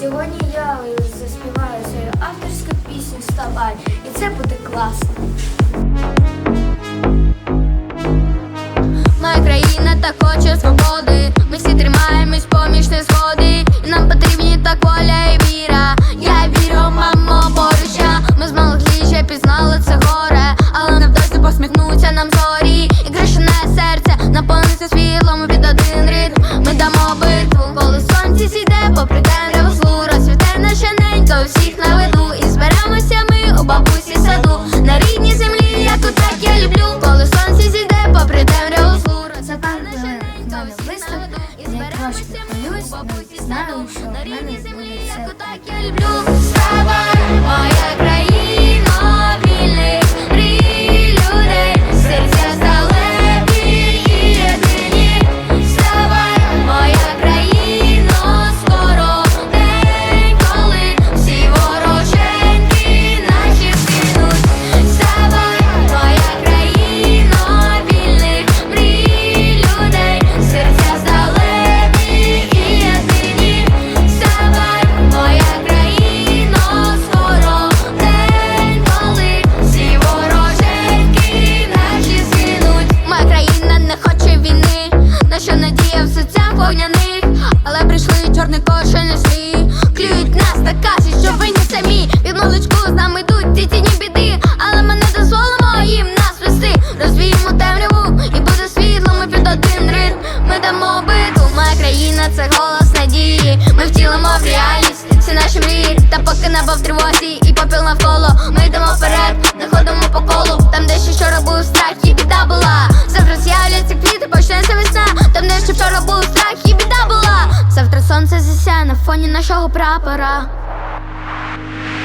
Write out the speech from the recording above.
Сьогодні я заспіваю свою авторську пісню Вставай. І це буде класно. Моя країна так хоче свободи. Ми всі тримаємось поміж незгоди. І нам потрібні так воля і віра. Я вірю, мамо, поруч. Ми змогли ще пізнали це горе, але невдовзі посміхнуться нам зорі. І кришене серце наповниться світлом Я трошки хвилююсь, знаю, що в на мене рідній буде все. Та кажуть, що ви не самі. Від молочку з нами йдуть ці тіні біди, але ми не дозволимо їм нас вести. Розвіємо темряву і буде світло, ми під один ритм. Ми дамо битву, моя країна це голос надії. Ми втілимо в реальність всі наші мрії. Та поки небо в тривозі і попіл навколо. Ми йдемо вперед, не ходимо по колу. Там, де ще вчора був страх і біда була. Завтра з'являться квіти, почнеться весна. Там, де ще вчора був страх і біда була. Завтра сонце засяє на фоні нашого прапора.